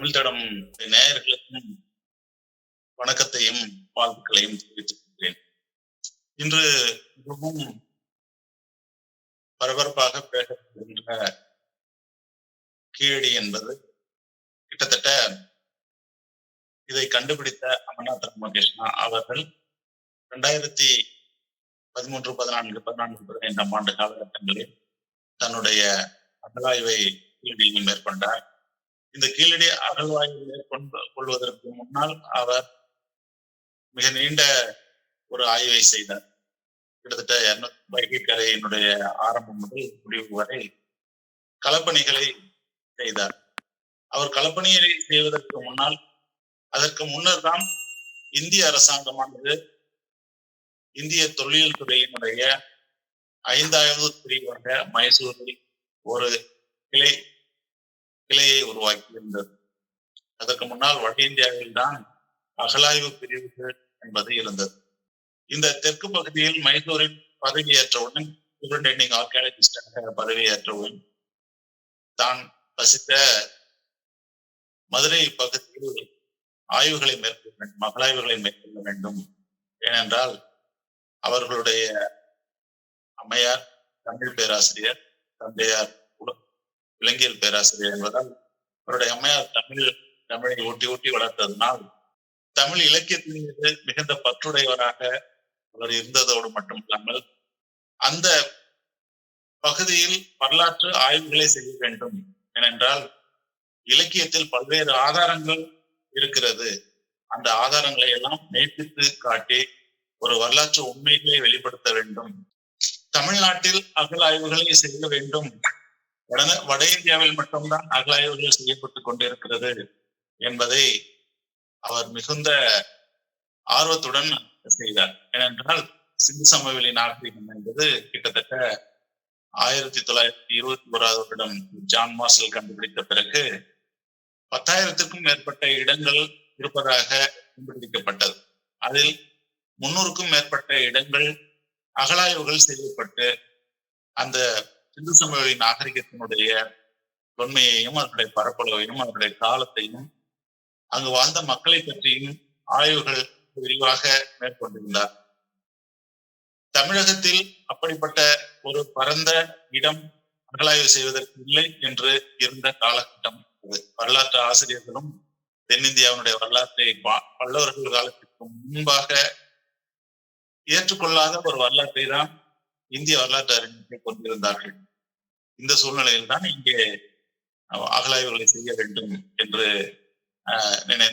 தமிழ் தடம் நேயர்களுக்கும் வணக்கத்தையும் வாழ்த்துக்களையும் தெரிவித்துக் கொள்கிறேன் இன்று மிகவும் பரபரப்பாக பேசப்படுகின்ற கீழடி என்பது கிட்டத்தட்ட இதை கண்டுபிடித்த அமர்நாத் ராமகிருஷ்ணா அவர்கள் இரண்டாயிரத்தி பதிமூன்று பதினான்கு பதினான்கு பதினைந்தாம் ஆண்டு காலகட்டங்களில் தன்னுடைய அகலாய்வை கீழடியில் மேற்கொண்டார். இந்த கீழடி அகழ்வாய்வு மேற்கொண்டு கொள்வதற்கு முன்னால் அவர் மிக நீண்ட ஒரு ஆய்வை செய்தார். கிட்டத்தட்ட இருநூத்தி வைகை கரையினுடைய ஆரம்பம் முதல் முடிவு வரை களப்பணிகளை செய்தார். அவர் களப்பணிகளை செய்வதற்கு முன்னால் அதற்கு முன்னர் தான் இந்திய அரசாங்கமானது இந்திய தொழில் துறையினுடைய ஐந்தாவது பிரிவாக மைசூரில் ஒரு கிளை கிளையை உருவாக்கியிருந்தது. அதற்கு முன்னால் வட இந்தியாவில் தான் அகலாய்வு பிரிவுகள் என்பது இருந்தது. இந்த தெற்கு பகுதியில் மைசூரில் பதவியேற்றவுடன் சூப்பரிண்டெண்டிங் ஆர்கியாலஜிஸ்டாக பதவியேற்றவுடன் தான் வசித்த மதுரை பகுதியில் ஆய்வுகளை மேற்கொள்ள வேண்டும் அகலாய்வுகளை மேற்கொள்ள வேண்டும். ஏனென்றால் அவர்களுடைய அம்மையார் தமிழ் பேராசிரியர் தந்தையார் இளைஞர் பேராசிரியர் என்பதால் அவருடைய அம்மையார் தமிழ் தமிழை ஊட்டி ஊட்டி வளர்த்ததனால் தமிழ் இலக்கியத்தின் மீது மிகுந்த பற்றுடையவராக அவர் இருந்ததோடு மட்டுமல்லாமல் அந்த பகுதியில் வரலாற்று ஆய்வுகளை செய்ய வேண்டும் ஏனென்றால் இலக்கியத்தில் பல்வேறு ஆதாரங்கள் இருக்கிறது. அந்த ஆதாரங்களை எல்லாம் மெய்ப்பித்து காட்டி ஒரு வரலாற்று உண்மைகளை வெளிப்படுத்த வேண்டும். தமிழ்நாட்டில் அகழாய்வுகளை செய்ய வேண்டும். வட வட இந்தியாவில் மட்டும்தான் அகலாய்வுகள் செய்யப்பட்டுக் கொண்டிருக்கிறது என்பதை அவர் மிகுந்த ஆர்வத்துடன் செய்தார். ஏனென்றால் சிந்து சமவெளி நாகரிகம் என்பது கிட்டத்தட்ட ஆயிரத்தி தொள்ளாயிரத்தி இருபத்தி ஓராவது வருடம் ஜான் மார்சல் கண்டுபிடித்த பிறகு பத்தாயிரத்திற்கும் மேற்பட்ட இடங்கள் இருப்பதாக கண்டுபிடிக்கப்பட்டது. அதில் முன்னூறுக்கும் மேற்பட்ட இடங்கள் அகலாய்வுகள் செய்யப்பட்டு அந்த சிந்து சமவெளி நாகரிகத்தினுடைய தொன்மையையும் அதனுடைய பரப்பளவையும் அதனுடைய காலத்தையும் அங்கு வாழ்ந்த மக்களை பற்றியும் ஆய்வுகள் விரிவாக மேற்கொண்டிருந்தார். தமிழகத்தில் அப்படிப்பட்ட ஒரு பரந்த இடம் அகலாய்வு செய்வதற்கு இல்லை என்று இருந்த காலகட்டம் வரலாற்று ஆசிரியர்களும் தென்னிந்தியாவினுடைய வரலாற்றை பல்லவர்கள் காலத்திற்கு முன்பாக ஏற்றுக்கொள்ளாத ஒரு வரலாற்றை தான் இந்திய வரலாற்று அறிஞர்கள் கொண்டிருந்தார்கள். இந்த சூழ்நிலையில் தான் இங்கே அகலாய்வுகளை செய்ய வேண்டும் என்று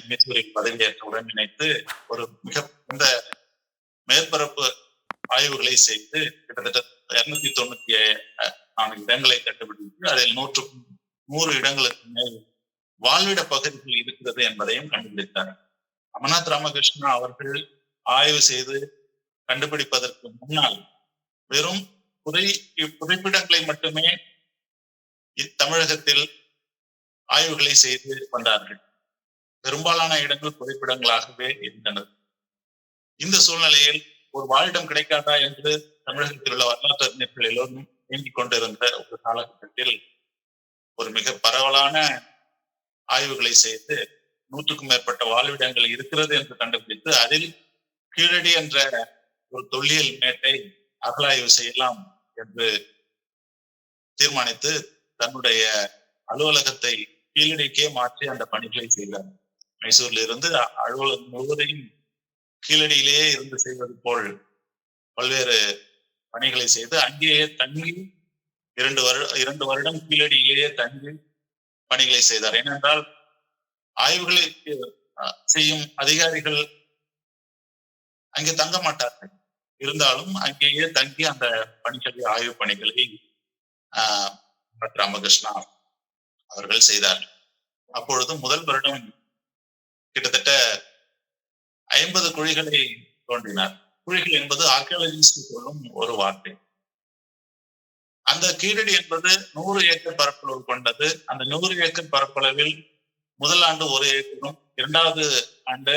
மைசூரில் பதவியேற்றவுடன் நினைத்து ஒரு மிக இந்த மேற்பரப்பு ஆய்வுகளை செய்து கிட்டத்தட்ட இருநூத்தி தொண்ணூத்தி நான்கு இடங்களை கண்டுபிடித்து அதில் நூற்று நூறு இடங்களுக்கு மேல் வாழ்விட பகுதிகள் இருக்கிறது என்பதையும் கண்டுபிடித்தார். அமர்நாத் ராமகிருஷ்ணா அவர்கள் ஆய்வு செய்து கண்டுபிடிப்பதற்கு முன்னால் வெறும் புதை புதைப்பிடங்களை மட்டுமே தமிழகத்தில் ஆய்வுகளை செய்து வந்தார்கள். பெரும்பாலான இடங்கள் புதைப்பிடங்களாகவே இருந்தனர் இந்த சூழ்நிலையில் ஒரு வாழிடம் கிடைக்காதா என்று தமிழகத்தில் உள்ள வரலாற்று அறிஞர்கள் எல்லோரும் இயங்கிக் கொண்டிருந்த ஒரு காலகட்டத்தில் ஒரு மிக பரவலான ஆய்வுகளை செய்து நூற்றுக்கும் மேற்பட்ட வாழ்விடங்கள் இருக்கிறது என்று கண்டுபிடித்து அதில் கீழடி என்ற ஒரு தொல்லியல் மேட்டை அகலாய்வு செய்யலாம் என்று தீர்மானித்து தன்னுடைய அலுவலகத்தை கீழடிக்கே மாற்றி அந்த பணிகளை செய்தார். மைசூர்ல இருந்து அலுவலகம் முழுவதையும் கீழடியிலேயே இருந்து செய்வது போல் பல்வேறு பணிகளை செய்து அங்கேயே தங்கி இரண்டு வருட இரண்டு வருடம் கீழடியிலேயே தங்கி பணிகளை செய்தார். ஏனென்றால் ஆய்வுகளை செய்யும் அதிகாரிகள் அங்கே தங்க மாட்டார்கள். இருந்தாலும் அங்கேயே தங்கி அந்த பணிகளை ஆய்வு பணிகளை ஆஹ் ராமகிருஷ்ணா அவர்கள் செய்தார். அப்பொழுது முதல் வருடம் கிட்டத்தட்ட ஐம்பது குழிகளை தோன்றினார். குழிகள் என்பது ஆர்கியாலஜிஸ்ட் சொல்லும் ஒரு வார்த்தை. அந்த கீழடி என்பது நூறு ஏக்கர் பரப்பளவு கொண்டது. அந்த நூறு ஏக்கர் பரப்பளவில் முதல் ஆண்டு ஒரு ஏக்கரும் இரண்டாவது ஆண்டு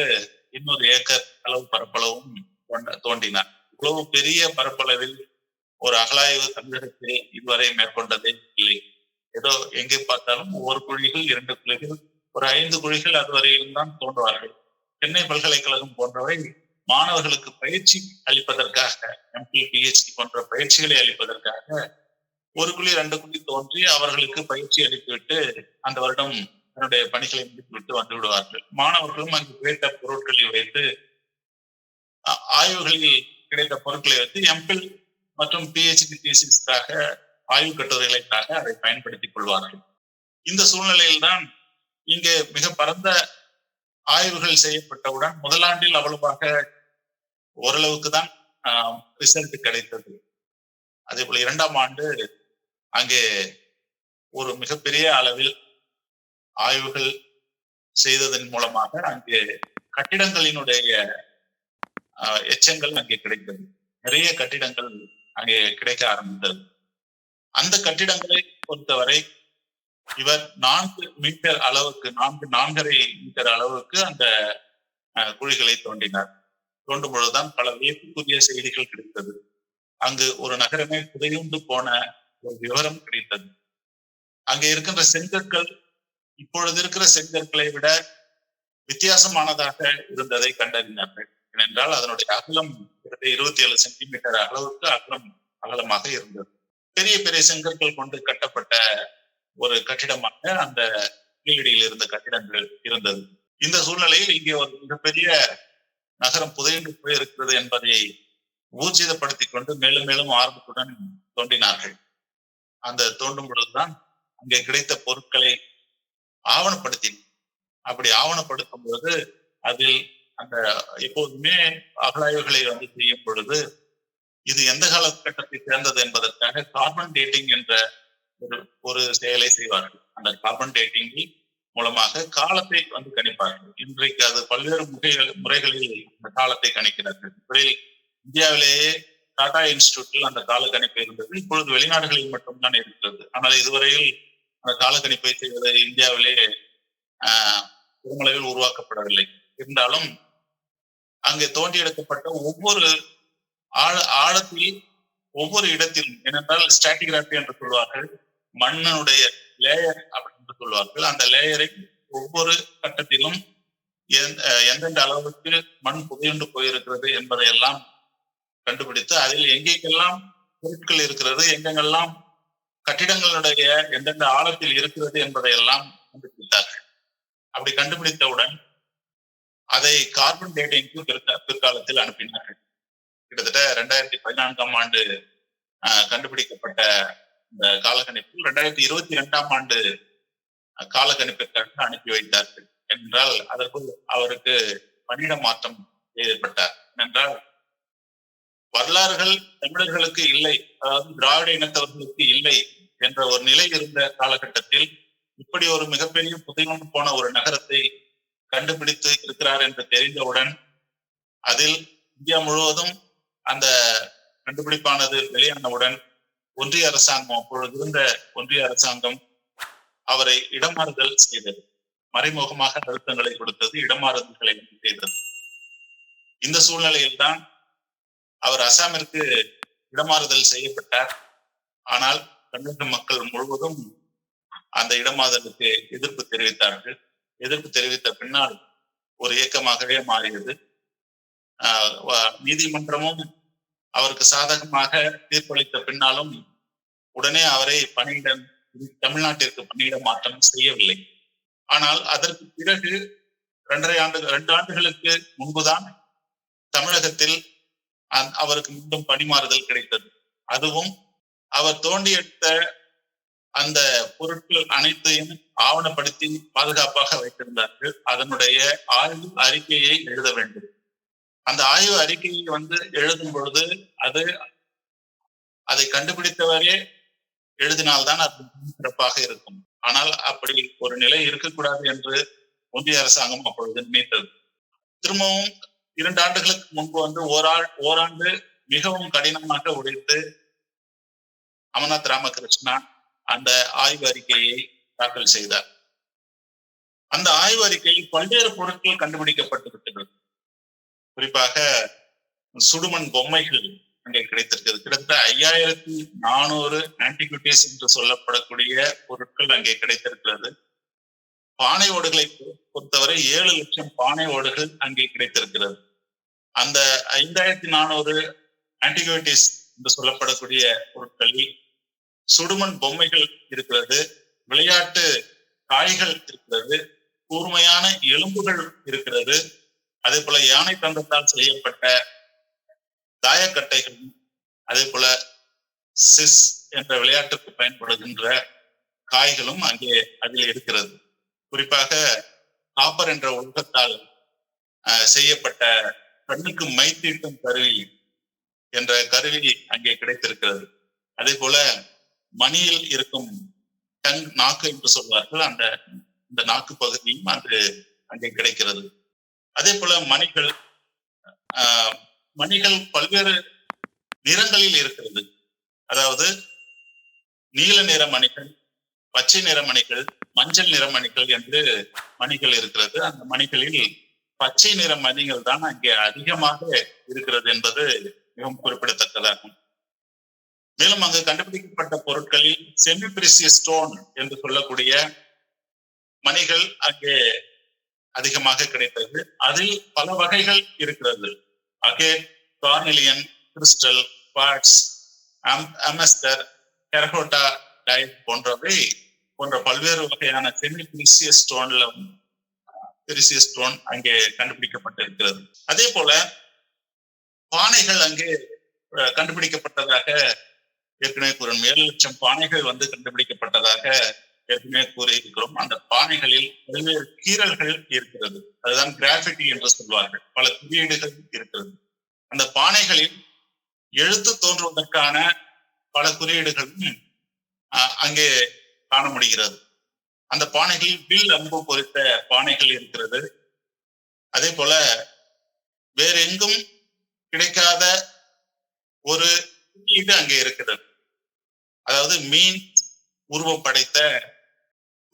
இன்னொரு ஏக்கர் அளவு பரப்பளவும் தோன்றினார். இவ்வளவு பெரிய பரப்பளவில் ஒரு அகலாய்வு தமிழகத்தை இதுவரை மேற்கொண்டதே இல்லை. ஏதோ எங்கே பார்த்தாலும் ஒவ்வொரு குழிகள் இரண்டு குழிகள் ஒரு ஐந்து குழிகள் அதுவரையிலும் தான் தோன்றுவார்கள். சென்னை பல்கலைக்கழகம் போன்றவை மாணவர்களுக்கு பயிற்சி அளிப்பதற்காக எம்பி பிஹெச்டி போன்ற பயிற்சிகளை அளிப்பதற்காக ஒரு குழி ரெண்டு குழி தோன்றி அவர்களுக்கு பயிற்சி அளித்துவிட்டு அந்த வருடம் தன்னுடைய பணிகளை முடித்துவிட்டு வந்து விடுவார்கள். மாணவர்களும் அங்கு கேட்ட பொருட்களை வைத்து ஆய்வுகளில் கிடைத்த பொருட்களை வைத்து எம்பில் மற்றும் பிஹெச்டி தீசிஸ்க்காக ஆய்வு கட்டுரைகளுக்காக அதை பயன்படுத்திக் கொள்வார்கள். இந்த சூழ்நிலையில்தான் இங்கு இங்கே மிக பரந்த ஆய்வுகள் செய்யப்பட்டவுடன் முதலாண்டில் அவ்வளவாக ஓரளவுக்கு தான் ரிசல்ட் கிடைத்தது. அதே போல இரண்டாம் ஆண்டு அங்கே ஒரு மிகப்பெரிய அளவில் ஆய்வுகள் செய்ததன் மூலமாக அங்கே கட்டிடங்களினுடைய எச்சங்கள் அங்கே கிடைத்தது. நிறைய கட்டிடங்கள் அங்கே கிடைக்க ஆரம்பித்தது. அந்த கட்டிடங்களை பொறுத்தவரை இவர் நான்கு மீட்டர் அளவுக்கு நான்கு நான்கரை மீட்டர் அளவுக்கு அந்த அஹ், குழிகளை தோண்டினார். தோண்டும் பொழுதுதான் பல வியப்புக்குரிய செய்திகள் கிடைத்தது. அங்கு ஒரு நகரமே புதையுண்டு போன ஒரு விவரம் கிடைத்தது. அங்கே இருக்கின்ற செங்கற்கள் இப்பொழுது இருக்கிற செங்கற்களை விட வித்தியாசமானதாக இருந்ததை கண்டறிந்தார்கள். ஏனென்றால் அதனுடைய அகலம் இருபத்தி ஏழு சென்டிமீட்டர் அளவுக்கு அகலம் அகலமாக இருந்தது. பெரிய பெரிய செங்கற்கள் கொண்டு கட்டப்பட்ட ஒரு கட்டிடமாக அந்த கீழடியில் இருந்த கட்டிடங்கள் இருந்தது. இந்த சூழ்நிலையில் இங்கே ஒரு மிகப்பெரிய நகரம் புதையுண்டு போயிருக்கிறது என்பதை ஊர்ஜிதப்படுத்திக் கொண்டு மேலும் மேலும் ஆர்வத்துடன் தோண்டினார்கள். அந்த தோண்டும் பொழுதுதான் அங்கே கிடைத்த பொருட்களை ஆவணப்படுத்தின அப்படி ஆவணப்படுத்தும் பொழுது அதில் அந்த எப்போதுமே அகழாய்வுகளை வந்து செய்யும் பொழுது இது எந்த காலகட்டத்தை சேர்ந்தது என்பதற்காக கார்பன் டேட்டிங் என்ற ஒரு ஒரு செயலை செய்வார்கள். அந்த கார்பன் டேட்டிங்கில் மூலமாக காலத்தை வந்து கணிப்பார்கள். இன்றைக்கு அது பல்வேறு முறைகள் முறைகளில் அந்த காலத்தை கணிக்கிறார்கள். முதலில் இந்தியாவிலேயே டாடா இன்ஸ்டியூட்டில் அந்த கால கணிப்பு இருந்தது. இப்பொழுது வெளிநாடுகளில் மட்டும்தான் இருக்கிறது. ஆனால் இதுவரையில் அந்த கால கணிப்பை செய்வது இந்தியாவிலே ஆஹ் பெருமளவில் உருவாக்கப்படவில்லை. இருந்தாலும் அங்கே தோண்டி எடுக்கப்பட்ட ஒவ்வொரு ஆழ ஆழத்தில் ஒவ்வொரு இடத்திலும் ஏனென்றால் ஸ்டாட்டிகிராபி என்று சொல்வார்கள் மண்ணினுடைய லேயர் அப்படின்னு சொல்வார்கள். அந்த லேயரை ஒவ்வொரு கட்டத்திலும் அஹ் எந்தெந்த அளவுக்கு மண் புதையுண்டு போயிருக்கிறது என்பதையெல்லாம் கண்டுபிடித்து அதில் எங்கெங்கெல்லாம் பொருட்கள் இருக்கிறது எங்கெங்கெல்லாம் கட்டிடங்களுடைய எந்தெந்த ஆழத்தில் இருக்கிறது என்பதையெல்லாம் கண்டுபிடித்தார்கள். அப்படி கண்டுபிடித்தவுடன் அதை கார்பன் டேட்டிங்க்கு பிற்கா- பிற்காலத்தில் அனுப்பினார்கள். கிட்டத்தட்ட ரெண்டாயிரத்தி பதினான்காம் ஆண்டு கண்டுபிடிக்கப்பட்ட இந்த காலக்கணிப்பில் ரெண்டாயிரத்தி இருபத்தி இரண்டாம் ஆண்டு அஹ், காலக்கணிப்பிற்காக அனுப்பி வைத்தார்கள். என்றால் அதற்குள் அவருக்கு பணியிட மாற்றம் ஏற்பட்டார். என்றால் வரலாறுகள் தமிழர்களுக்கு இல்லை அதாவது திராவிட இனத்தவர்களுக்கு இல்லை என்ற ஒரு நிலை இருந்த காலகட்டத்தில் இப்படி ஒரு மிகப்பெரிய புதையுண்டு போன ஒரு நகரத்தை கண்டுபிடித்து இருக்கிறார் என்று தெரிந்தவுடன் அதில் இந்தியா முழுவதும் அந்த கண்டுபிடிப்பானது வெளியானவுடன் ஒன்றிய அரசாங்கம் அப்பொழுது இருந்த ஒன்றிய அரசாங்கம் அவரை இடமாறுதல் செய்தது. மறைமுகமாக அழுத்தங்களை கொடுத்தது இடமாறுதல்களை செய்தது. இந்த சூழ்நிலையில்தான் அவர் அசாமிற்கு இடமாறுதல் செய்யப்பட்டார். ஆனால் தமிழக மக்கள் முழுவதும் அந்த இடமாறுதலுக்கு எதிர்ப்பு தெரிவித்தார்கள். எதிர்ப்பு தெரிவித்த பின்னால் ஒரு இயக்கமாகவே மாறியது. நீதிமன்றமும் அவருக்கு சாதகமாக தீர்ப்பளித்த பின்னாலும் உடனே அவரை பணியிடம் தமிழ்நாட்டிற்கு பணியிட மாற்றம் செய்யவில்லை. ஆனால் அதற்கு பிறகு இரண்டரை ஆண்டு ரெண்டு ஆண்டுகளுக்கு முன்புதான் தமிழகத்தில் அவருக்கு மீண்டும் பணிமாறுதல் கிடைத்தது. அதுவும் அவர் தோண்டி எடுத்த அந்த பொருட்கள் அனைத்தையும் ஆவணப்படுத்தி பாதுகாப்பாக வைத்திருந்தார்கள். அதனுடைய ஆய்வு அறிக்கையை எழுத வேண்டும். அந்த ஆய்வு அறிக்கையை வந்து எழுதும் பொழுது அது அதை கண்டுபிடித்தவரே எழுதினால்தான் அது சிறப்பாக இருக்கும். ஆனால் அப்படி ஒரு நிலை இருக்கக்கூடாது என்று ஒன்றிய அரசாங்கம் அப்பொழுது நினைத்தது. திரும்பவும் இரண்டு ஆண்டுகளுக்கு முன்பு வந்து ஓராள் ஓராண்டு மிகவும் கடினமாக உழைத்து அமர்நாத் ராமகிருஷ்ணா அந்த ஆய்வு அறிக்கையை தாக்கல் செய்தார். அந்த ஆய்வு அறிக்கையில் பல்வேறு பொருட்கள் கண்டுபிடிக்கப்பட்டு விட்டது. குறிப்பாக சுடுமண் பொம்மைகள் அங்கே கிடைத்திருக்கிறது. கிட்டத்தட்ட ஐயாயிரத்தி நானூறு ஆன்டிகுட்டிஸ் என்று சொல்லப்படக்கூடிய பொருட்கள் அங்கே கிடைத்திருக்கிறது. பானை ஓடுகளை பொறுத்தவரை ஏழு லட்சம் பானை ஓடுகள் அங்கே கிடைத்திருக்கிறது. அந்த ஐந்தாயிரத்தி நானூறு ஆன்டிகுட்டிஸ் என்று சொல்லப்படக்கூடிய பொருட்களில் சுடுமண் பொம்மைகள் இருக்கிறது விளையாட்டு காய்கள் இருக்கிறது கூர்மையான எலும்புகள் இருக்கிறது. அதே போல யானை தந்தத்தால் செய்யப்பட்ட தாயக்கட்டைகள் அதே போல சிஸ் என்ற விளையாட்டுக்கு பயன்படுகின்ற காய்களும் அங்கே அதில் இருக்கிறது. குறிப்பாக காப்பர் என்ற உலகத்தால் செய்யப்பட்ட கண்ணுக்கு மைத்தீட்டும் கருவி என்ற கருவி அங்கே கிடைத்திருக்கிறது. அதே போல மணியில் இருக்கும் டங் நாக்கு என்று சொல்வார்கள். அந்த இந்த நாக்கு பகுதியும் அங்கு அங்கே கிடைக்கிறது. அதே போல மணிகள் ஆஹ் மணிகள் பல்வேறு நிறங்களில் இருக்கிறது. அதாவது நீல நிற மணிகள் பச்சை நிற மணிகள் மஞ்சள் நிற மணிகள் என்று மணிகள் இருக்கிறது. அந்த மணிகளில் பச்சை நிற மணிகள் தான் அங்கே அதிகமாக இருக்கிறது என்பது மிகவும் குறிப்பிடத்தக்கதாகும். மேலும் அங்கு கண்டுபிடிக்கப்பட்ட பொருட்களில் செமி பிரிசியஸ் ஸ்டோன் என்று சொல்லக்கூடிய மணிகள் அங்கே அதிகமாக கிடைத்தது. அதில் பல வகைகள் இருக்கிறது. அகே கார்னிலியன் கிறிஸ்டல் பாட்ஸ் அமஸ்டர் டெரகோட்டா டைட் போன்றவை போன்ற பல்வேறு வகையான செமி ஸ்டோன்ல பிரிசிய ஸ்டோன் அங்கே கண்டுபிடிக்கப்பட்டிருக்கிறது. அதே போல பானைகள் அங்கே கண்டுபிடிக்கப்பட்டதாக ஏற்கனவே கூறும் ஏழு லட்சம் பானைகள் வந்து கண்டுபிடிக்கப்பட்டதாக ஏற்கனவே கூறியிருக்கிறோம். அந்த பானைகளில் பல்வேறு கீறல்கள் இருக்கிறது. அதுதான் கிராஃபிட்டி என்று சொல்வார்கள். பல குறியீடுகள் இருக்கிறது. அந்த பானைகளில் எழுத்து தோன்றுவதற்கான பல குறியீடுகளும் அங்கே காண முடிகிறது அந்த பானைகளில் வில் அம்பு பொறித்த பானைகள் இருக்கிறது. அதே போல வேற எங்கும் கிடைக்காத ஒரு குறியீடு அங்கே இருக்கிறது. அதாவது மீன் உருவம் படைத்த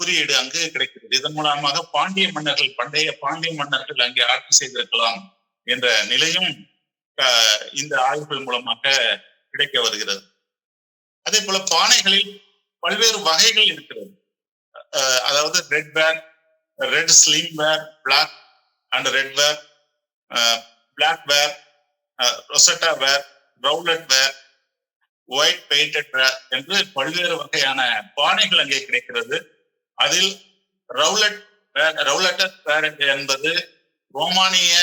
குறியீடு அங்கு கிடைக்கிறது. இதன் மூலமாக பாண்டிய மன்னர்கள் பண்டைய பாண்டிய மன்னர்கள் அங்கே ஆட்சி செய்திருக்கலாம் என்ற நிலையும் இந்த ஆய்வுகள் மூலமாக கிடைக்க வருகிறது. அதே போல பானைகளில் பல்வேறு வகைகள் இருக்கிறது. அதாவது red ware red slip ware black and red ware black ware russet ware rouletted ware white painted என்று பல்வேறு வகையான பானைகள் அங்கே கிடைக்கிறது. அதில் ரவுலட் ரவுலட்டஸ் என்பது ரோமானிய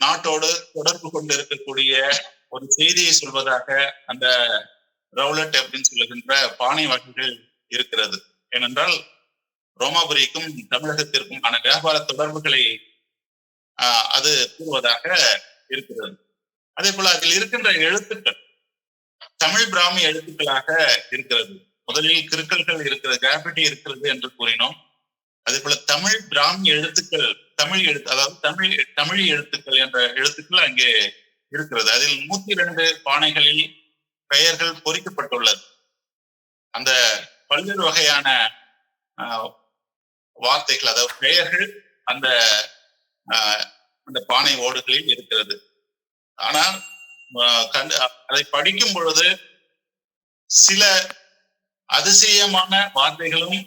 நாட்டோடு தொடர்பு கொண்டு இருக்கக்கூடிய ஒரு செய்தியை சொல்வதாக அந்த ரவுலட் அப்படின்னு சொல்லுகின்ற பானை வகைகள் இருக்கிறது. ஏனென்றால் ரோமாபுரிக்கும் தமிழகத்திற்கும் ஆன வியாபார தொடர்புகளை அது கூறுவதாக இருக்கிறது. அதே போல அதில் இருக்கின்ற எழுத்துக்கள் தமிழ் பிராமி எழுத்துக்களாக இருக்கிறது. முதலில் கிருக்கல்கள் இருக்கிறது கிராஃபிட்டி இருக்கிறது என்று கூறினோம். அதே போல தமிழ் பிராமி எழுத்துக்கள் தமிழ் எழுத்து அதாவது தமிழ் தமிழ் எழுத்துக்கள் என்ற எழுத்துக்கள் அங்கே இருக்கிறது. அதில் நூத்தி இரண்டு பானைகளில் பெயர்கள் பொறிக்கப்பட்டுள்ளது. அந்த பல்வேறு வகையான வார்த்தைகள் அதாவது பெயர்கள் அந்த அந்த பானை ஓடுகளில் இருக்கிறது. ஆனால் அதை படிக்கும் பொழுது சில அதிசயமான வார்த்தைகளும்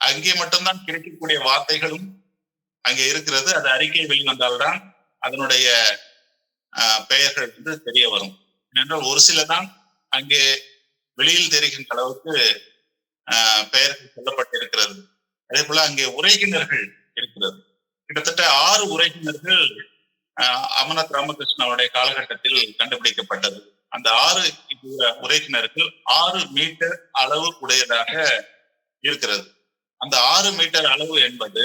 அங்கே மட்டும்தான் கிடைக்கக்கூடிய வார்த்தைகளும் அங்கே இருக்கிறது. அது அறிக்கை வெளிவந்தால்தான் அதனுடைய பெயர்கள் வந்து தெரிய வரும். ஏனென்றால் ஒரு சில தான் அங்கே வெளியில் தெரிகின்ற அளவுக்கு பெயர்கள் சொல்லப்பட்டிருக்கிறது. அதே போல அங்கே உரைகிணர்கள் இருக்கிறது. கிட்டத்தட்ட ஆறு உரைகிணர்கள் அமர்நாத் ராமகிருஷ்ணனுடைய காலகட்டத்தில் கண்டுபிடிக்கப்பட்டது. அந்த ஆறு உரைகிணர்கள் ஆறு மீட்டர் அளவு உடையதாக இருக்கிறது. அந்த ஆறு மீட்டர் அளவு என்பது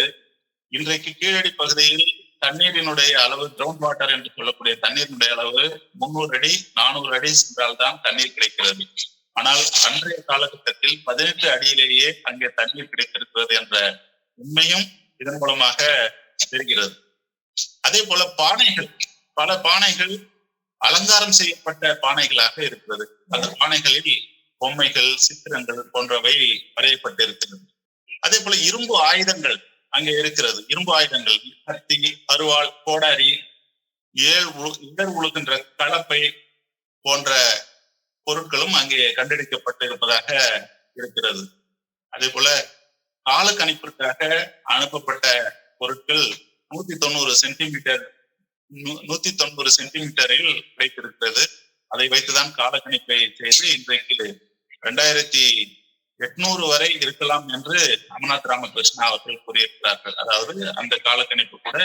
இன்றைக்கு கீழடி பகுதியில் தண்ணீரினுடைய அளவு கிரவுண்ட் வாட்டர் என்று சொல்லக்கூடிய தண்ணீரினுடைய அளவு முன்னூறு அடி நானூறு அடி சென்றால்தான் தண்ணீர் கிடைக்கிறது. ஆனால் அன்றைய காலகட்டத்தில் பதினெட்டு அடியிலேயே அங்கே தண்ணீர் கிடைத்திருக்கிறது என்ற உண்மையும் இதன் மூலமாக தெரிகிறது. அதே போல பானைகள் பல பானைகள் அலங்காரம் செய்யப்பட்ட பானைகளாக இருக்கிறது. அந்த பானைகளில் பொம்மைகள் சித்திரங்கள் போன்றவை வரையப்பட்டு இருக்கிறது அதே போல இரும்பு ஆயுதங்கள் அங்கே இருக்கிறது. இரும்பு ஆயுதங்கள் கத்தி அருவாள் கோடாரி ஏழ் இடர் உழுகின்ற கலப்பை போன்ற பொருட்களும் அங்கே கண்டெடுக்கப்பட்டு இருப்பதாக இருக்கிறது. அதே போல கால கணிப்பிற்காக அனுப்பப்பட்ட பொருட்கள் நூத்தி தொண்ணூறு சென்டிமீட்டர் நூத்தி தொண்ணூறு சென்டிமீட்டரில் கிடைத்திருக்கிறது அதை வைத்துதான் காலக்கணிப்பை செய்து இன்றைக்கு ரெண்டாயிரத்தி எட்நூறு வரை இருக்கலாம் என்று அமர்நாத் ராமகிருஷ்ணா அவர்கள் கூறியிருக்கிறார்கள். அதாவது அந்த காலக்கணிப்பு கூட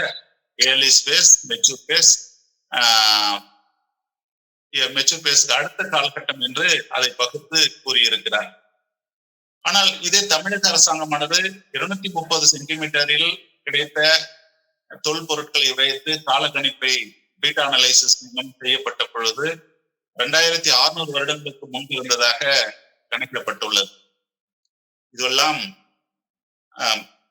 early phase mature phase mature பேஸ்க்கு அடுத்த காலகட்டம் என்று அதை பகுத்து கூறியிருக்கிறார். ஆனால் இதே தமிழக அரசாங்கமானது இருநூத்தி முப்பது சென்டிமீட்டரில் கிடைத்த தொல்பொருட்களை வைத்து காலக்கணிப்பை பீட்டா அனலைசிஸ் மூலம் செய்யப்பட்ட பொழுது ரெண்டாயிரத்தி அறுநூறு வருடங்களுக்கு முன்பு இருந்ததாக கணக்கிடப்பட்டுள்ளது இதுவெல்லாம்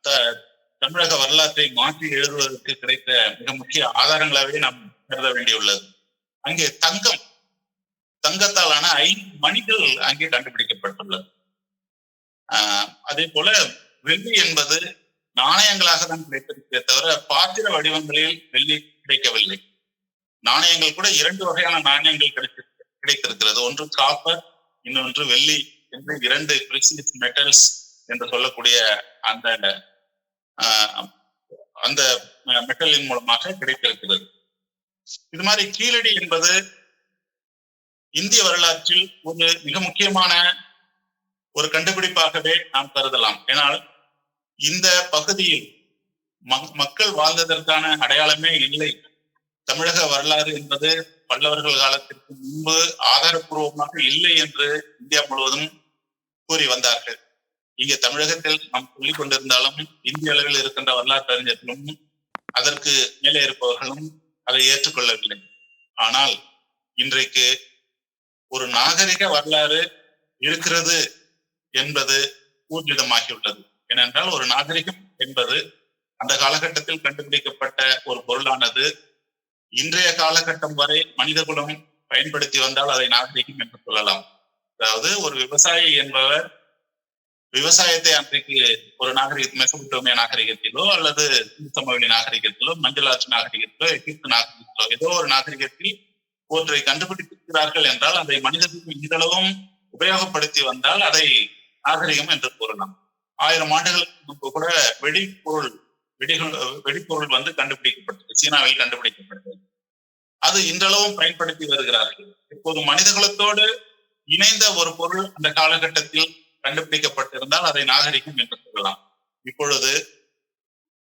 த- தமிழக வரலாற்றை மாற்றி எழுதுவதற்கு கிடைத்த மிக முக்கிய ஆதாரங்களாகவே நாம் கருத வேண்டியுள்ளது. அங்கே தங்கம் தங்கத்தாலான ஐந்து மணிகள் அங்கே கண்டுபிடிக்கப்பட்டுள்ளது. ஆஹ் அதே போல வெள்ளி என்பது நாணயங்களாக தான் கிடைத்திருக்கே தவிர பாத்திர வடிவங்களில் வெள்ளி கிடைக்கவில்லை. நாணயங்கள் கூட இரண்டு வகையான நாணயங்கள் கிடைத்து கிடைத்திருக்கிறது. ஒன்று காப்பர் இன்னொன்று வெள்ளி என்று இரண்டு பிரிசியஸ் மெட்டல்ஸ் என்று சொல்லக்கூடிய அந்த ஆஹ், அந்த மெட்டலின் மூலமாக கிடைத்திருக்கிறது. இது மாதிரி கீழடி என்பது இந்திய வரலாற்றில் ஒரு மிக முக்கியமான ஒரு கண்டுபிடிப்பாகவே நாம் கருதலாம். ஏனால் இந்த பகுதியில் மக்- மக்கள் வாழ்ந்ததற்கான அடையாளமே இல்லை. தமிழக வரலாறு என்பது பல்லவர்கள் காலத்திற்கு முன்பு ஆதாரப்பூர்வமாக இல்லை என்று இந்தியா முழுவதும் கூறி வந்தார்கள். இங்கே தமிழகத்தில் நாம் சொல்லிக் கொண்டிருந்தாலும் இந்திய அளவில் இருக்கின்ற வரலாற்று அறிஞர்களும் அதற்கு மேலே இருப்பவர்களும் அதை ஏற்றுக்கொள்ளவில்லை. ஆனால் இன்றைக்கு ஒரு நாகரிக வரலாறு இருக்கிறது என்பது ஊர்ஜிதமாகியுள்ளது. ஏனென்றால் ஒரு நாகரிகம் என்பது அந்த காலகட்டத்தில் கண்டுபிடிக்கப்பட்ட ஒரு பொருளானது. இன்றைய காலகட்டம் வரை மனிதகுலம் பயன்படுத்தி வந்தால் அதை நாகரிகம் என்று சொல்லலாம். அதாவது ஒரு விவசாயி என்பவர் விவசாயத்தை அன்றைக்கு ஒரு நாகரிக மெசபுட்டோமிய நாகரிகத்திலோ அல்லது சமவெளி நாகரிகத்திலோ மஞ்சள் ஆற்று நாகரிகத்திலோ எகிப்து நாகரிகத்திலோ ஏதோ ஒரு நாகரிகத்தில் ஒன்றை கண்டுபிடித்திருக்கிறார்கள் என்றால் அதை மனிதர்களுக்கு இந்தளவும் உபயோகப்படுத்தி வந்தால் அதை நாகரிகம் என்று கூறலாம். ஆயிரம் ஆண்டுகளுக்கு முன்பு கூட வெடிப்பொருள் வெடிகள் வெடிப்பொருள் வந்து கண்டுபிடிக்கப்பட்டது. சீனாவில் கண்டுபிடிக்கப்பட்டது. அது இன்றளவும் பயன்படுத்தி வருகிறார்கள். இப்போது மனிதகுலத்தோடு இணைந்த ஒரு பொருள் அந்த காலகட்டத்தில் கண்டுபிடிக்கப்பட்டிருந்தால் அதை நாகரிகம் என்று சொல்லலாம். இப்பொழுது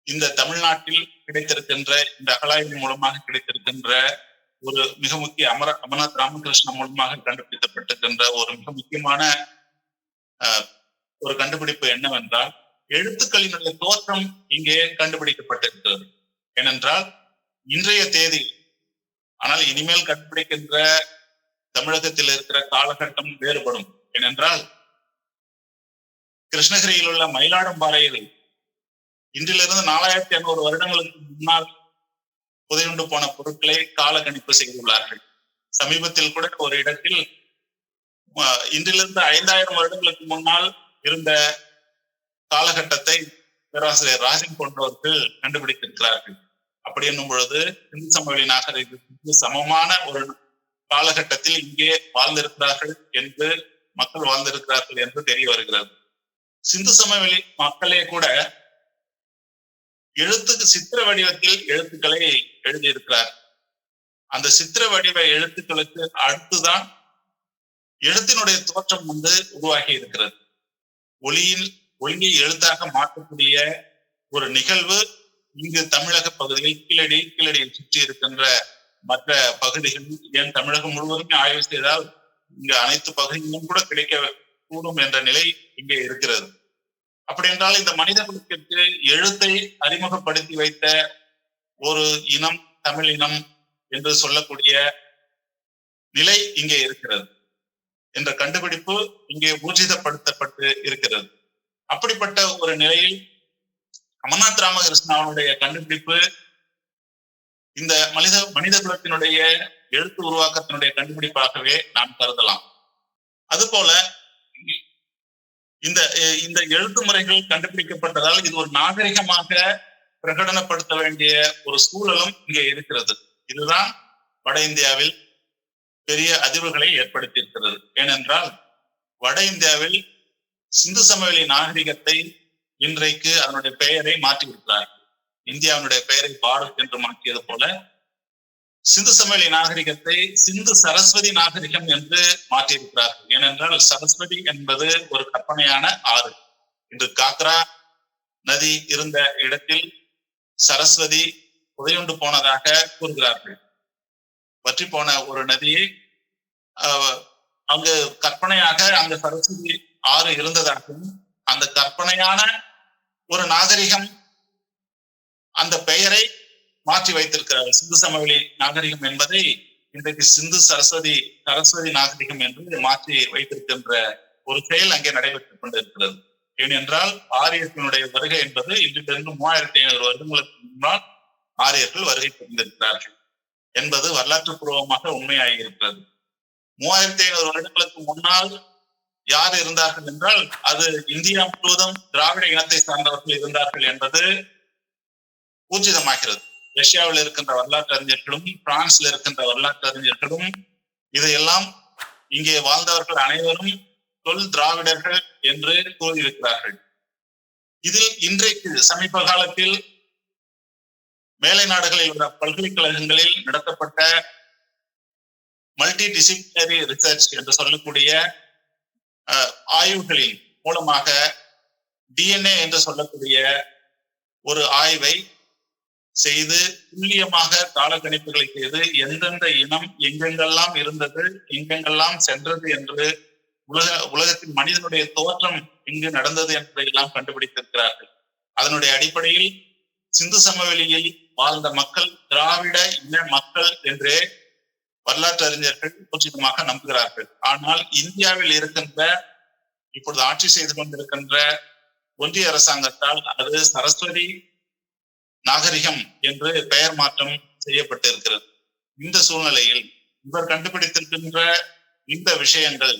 இந்த தமிழ்நாட்டில் கிடைத்திருக்கின்ற இந்த அகலாய்வின் மூலமாக கிடைத்திருக்கின்ற ஒரு மிக முக்கிய அமர அமர்நாத் ராமகிருஷ்ணன் மூலமாக கண்டுபிடிக்கப்பட்டிருக்கின்ற ஒரு மிக முக்கியமான கண்டுபிடிப்பு என்னவென்றால் எழுத்துக்களினுடைய தோற்றம் இங்கே கண்டுபிடிக்கப்பட்டிருக்கிறது. ஏனென்றால் இன்றைய தேதி ஆனால் இனிமேல் கண்டுபிடிக்கின்ற தமிழகத்தில் இருக்கிற காலகட்டம் வேறுபடும். ஏனென்றால் கிருஷ்ணகிரியில் உள்ள மயிலாடும்பாறையில் இன்றிலிருந்து நாலாயிரத்தி ஐநூறு வருடங்களுக்கு முன்னால் புதையுண்டு போன பொருட்களை கால கணிப்பு செய்துள்ளார்கள். சமீபத்தில் கூட ஒரு இடத்தில் அஹ், இன்றிலிருந்து ஐந்தாயிரம் வருடங்களுக்கு முன்னால் இருந்த காலகட்டத்தை பேராசிரியர் ராஜன் போன்றவர்கள் கண்டுபிடித்திருக்கிறார்கள். அப்படி என்னும் பொழுது இந்து சமவெளி நாகரிகத்துக்கு சமமான ஒரு காலகட்டத்தில் இங்கே வாழ்ந்திருக்கிறார்கள் என்று மக்கள் வாழ்ந்திருக்கிறார்கள் என்று தெரிய வருகிறது. சிந்து சமவெளி மக்களே கூட எழுத்துக்கு சித்திர வடிவத்தில் எழுத்துக்களை எழுதியிருக்கிறார். அந்த சித்திர வடிவ எழுத்துக்களுக்கு அடுத்துதான் எழுத்தினுடைய தோற்றம் வந்து உருவாகி இருக்கிறது. ஒளியில் ஒளியை எழுத்தாக மாற்றக்கூடிய ஒரு நிகழ்வு இங்கு தமிழக பகுதியில் கீழடி கீழடியை சுற்றி இருக்கின்ற மற்ற பகுதிகள் ஏன் தமிழகம் முழுவதுமே ஆய்வு செய்தால் இங்கு அனைத்து பகுதிகளும் கூட கிடைக்க கூடும் என்ற நிலை இங்கே இருக்கிறது. அப்படி என்றால் இந்த மனித குலத்திற்கு எழுத்தை அறிமுகப்படுத்தி வைத்த ஒரு இனம் தமிழ் இனம் என்று சொல்லக்கூடிய நிலை இங்கே இருக்கிறது. என்ற கண்டுபிடிப்பு இங்கே ஊர்ஜிதப்படுத்தப்பட்டு இருக்கிறது. அப்படிப்பட்ட ஒரு நிலையில் அமர்நாத் ராமகிருஷ்ணாவுடைய கண்டுபிடிப்பு இந்த மனித மனித குலத்தினுடைய எழுத்து உருவாக்கத்தினுடைய கண்டுபிடிப்பாகவே நாம் கருதலாம். அதுபோல இந்த இந்த எழுத்து முறைகள் கண்டுபிடிக்கப்பட்டதால் இது ஒரு நாகரிகமாக பிரகடனப்படுத்த வேண்டிய ஒரு சூழலும் இங்கே இருக்கிறது. இதுதான் வட இந்தியாவில் பெரிய அதிர்வுகளை ஏற்படுத்தியிருக்கிறது. ஏனென்றால் வட இந்தியாவில் சிந்து சமவெளி நாகரிகத்தை இன்றைக்கு அதனுடைய பெயரை மாற்றி இந்தியாவினுடைய பெயரை பாரத் என்று மாற்றியது போல சிந்து சமவெளி நாகரிகத்தை சிந்து சரஸ்வதி நாகரிகம் என்று மாற்றியிருக்கிறார்கள் ஏனென்றால் சரஸ்வதி என்பது ஒரு கற்பனையான ஆறு. இன்று காக்ரா நதி இருந்த இடத்தில் சரஸ்வதி புதையுண்டு போனதாக கூறுகிறார்கள். வற்றி போன ஒரு நதியை அங்கு கற்பனையாக அங்கு சரஸ்வதி ஆறு இருந்ததாகவும் அந்த கற்பனையான ஒரு நாகரிகம் அந்த பெயரை மாற்றி வைத்திருக்கிறார். சிந்து சமவெளி நாகரிகம் என்பதை இன்றைக்கு சிந்து சரஸ்வதி சரஸ்வதி நாகரிகம் என்று மாற்றி வைத்திருக்கின்ற ஒரு செயல் அங்கே நடைபெற்றுக் கொண்டிருக்கிறது. ஏனென்றால் ஆரியத்தினுடைய வருகை என்பது இன்றிலிருந்து மூவாயிரத்தி ஐநூறு வருடங்களுக்கு முன்னால் ஆரியர்கள் வருகை புரிந்திருக்கிறார்கள் என்பது வரலாற்று பூர்வமாக உண்மையாகியிருக்கிறது மூவாயிரத்தி ஐநூறு வருடங்களுக்கு முன்னால் யார் இருந்தார்கள் என்றால் அது இந்தியா முழுவதும் திராவிட இனத்தை சார்ந்தவர்கள் இருந்தார்கள் என்பது ஊர்ஜிதமாகிறது. ரஷ்யாவில் இருக்கின்ற வரலாற்று அறிஞர்களும் பிரான்ஸ்ல இருக்கின்ற வரலாற்று அறிஞர்களும் இதையெல்லாம் இங்கே வாழ்ந்தவர்கள் அனைவரும் தொல் திராவிடர்கள் என்று கூறியிருக்கிறார்கள். இதில் இன்றைக்கு சமீப காலத்தில் மேலை நாடுகளில் உள்ள பல்கலைக்கழகங்களில் நடத்தப்பட்ட மல்டி டிசிப்ளினரி ரிசர்ச் என்று சொல்லக்கூடிய ஆய்வுகளின் மூலமாக டிஎன்ஏ என்று சொல்லக்கூடிய ஒரு ஆய்வை செய்து துல்லியமாக காலக்கணிப்புகளை செய்து எந்தெந்த இனம் எங்கெங்கெல்லாம் இருந்தது எங்கெங்கெல்லாம் சென்றது என்று உலக உலகத்தின் மனிதனுடைய தோற்றம் எங்கு நடந்தது என்பதை எல்லாம் கண்டுபிடித்திருக்கிறார்கள். அதனுடைய அடிப்படையில் சிந்து சமவெளியில் வாழ்ந்த மக்கள் திராவிட இன மக்கள் என்றே வரலாற்று அறிஞர்கள் உச்சிதமாக நம்புகிறார்கள். ஆனால் இந்தியாவில் இருக்கின்ற இப்பொழுது ஆட்சி செய்து கொண்டிருக்கின்ற ஒன்றிய அரசாங்கத்தால் அது சரஸ்வதி நாகரிகம் என்று பெயர் மாற்றம் செய்யப்பட்டிருக்கிறது. இந்த சூழ்நிலையில் இவர் கண்டுபிடித்திருக்கின்ற இந்த விஷயங்கள்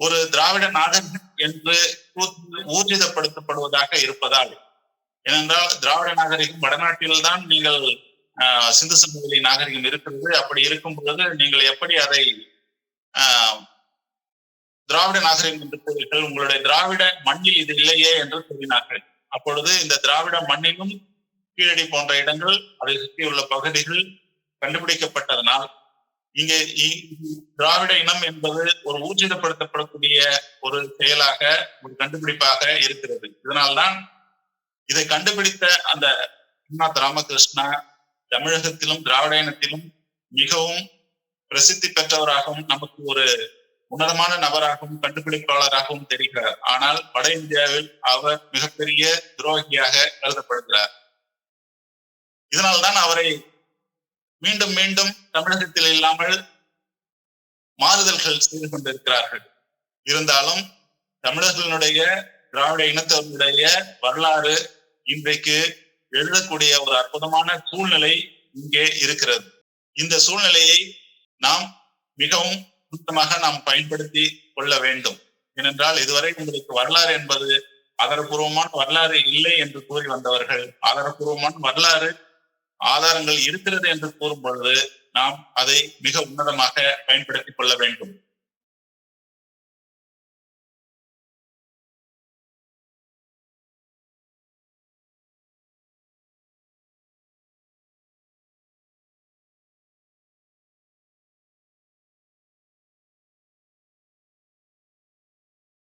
ஒரு திராவிட நாகரிகம் என்று ஊர்ஜிதப்படுத்தப்படுவதாக இருப்பதால் ஏனென்றால் திராவிட நாகரிகம் வடநாட்டில்தான் நீங்கள் சிந்து சமவெளி நாகரிகம் இருக்கிறது. அப்படி இருக்கும் பொழுது நீங்கள் எப்படி அதை திராவிட நாகரிகம் என்று கூறுவீர்கள்? உங்களுடைய திராவிட மண்ணில் இது இல்லையே என்று கூறினார்கள். அப்பொழுது இந்த திராவிட மண்ணிலும் கீழடி போன்ற இடங்கள் அதை சுற்றியுள்ள பகுதிகள் கண்டுபிடிக்கப்பட்டதனால் இங்கே திராவிட இனம் என்பது ஒரு ஊர்ஜிதப்படுத்தப்படக்கூடிய ஒரு செயலாக ஒரு கண்டுபிடிப்பாக இருக்கிறது. இதனால்தான் இதை கண்டுபிடித்த அந்த அண்ணாத் ராமகிருஷ்ணா தமிழகத்திலும் திராவிட இனத்திலும் மிகவும் பிரசித்தி பெற்றவராகவும் நமக்கு ஒரு உன்னதமான நபராகவும் கண்டுபிடிப்பாளராகவும் தெரிகிறார். ஆனால் வட இந்தியாவில் அவர் மிகப்பெரிய துரோகியாக கருதப்படுகிறார். இதனால்தான் அவரை மீண்டும் மீண்டும் தமிழகத்தில் இல்லாமல் மாறுதல்கள் செய்து கொண்டிருக்கிறார்கள். இருந்தாலும் தமிழர்களுடைய திராவிட இனத்தவர்களுடைய வரலாறு இன்றைக்கு எழுதக்கூடிய ஒரு அற்புதமான சூழ்நிலை இங்கே இருக்கிறது. இந்த சூழ்நிலையை நாம் மிகவும் சுத்தமாக நாம் பயன்படுத்தி கொள்ள வேண்டும். ஏனென்றால் இதுவரை உங்களுக்கு வரலாறு என்பது ஆதாரபூர்வமான வரலாறு இல்லை என்று கூறி வந்தவர்கள் ஆதாரபூர்வமான வரலாறு ஆதாரங்கள் இருக்கிறது என்று கூறும் பொழுது நாம் அதை மிக உன்னதமாக பயன்படுத்திக் கொள்ள வேண்டும்.